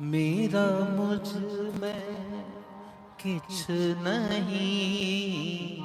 मेरा मुझमें किछ नहीं।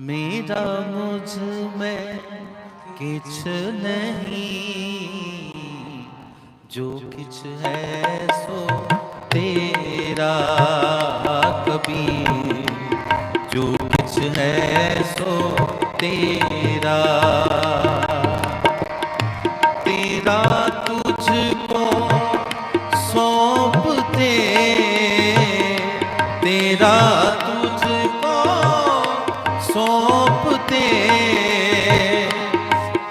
मेरा मुझमें किछ नहीं। जो किछ है सो तेरा कबीर। जो किछ है सो तेरा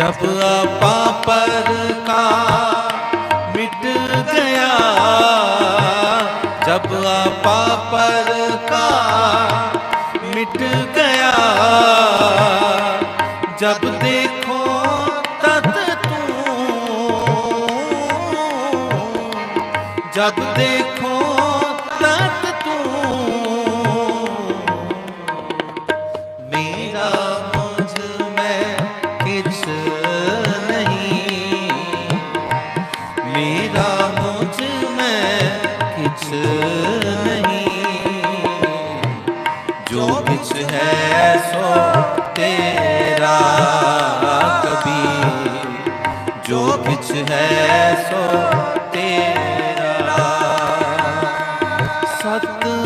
जब आपा पर का मिट गया जब आपा पर का मिट गया जब देखो तत तू जब देखो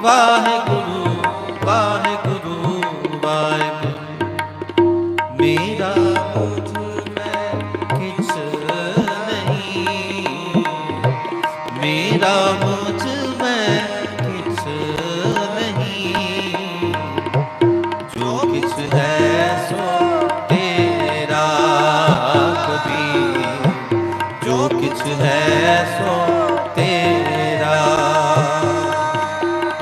ਵਾਹਿਗੁਰੂ ਵਾਹਿਗੁਰੂ ਵਾਹਿਗੁਰੂ। ਮੇਰਾ ਮੁਝ ਮੈਂ ਕਿਛ ਨਹੀਂ। ਮੇਰਾ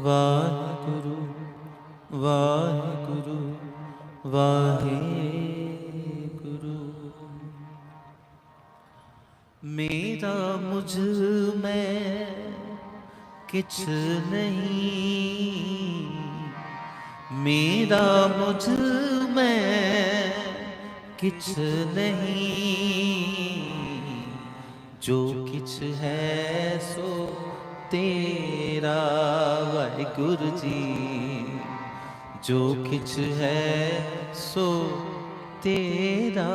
ਵਾਹਿਗੁਰੂ ਵਾਹਿਗੁਰੂ ਵਾਹਿਗੁਰੂ। ਮੇਰਾ ਮੁਝ ਮੈਂ ਕਿਛ ਨਹੀਂ। ਮੇਰਾ ਮੁਝ ਮੈਂ ਕਿਛ ਨਹੀਂ। ਜੋ ਕਿਛ ਹੈ ਸੋ ਤੇਰਾ ਵਾਹਿਗੁਰੂ ਜੀ। ਜੋ ਕਿਛ ਹੈ ਸੋ ਤੇਰਾ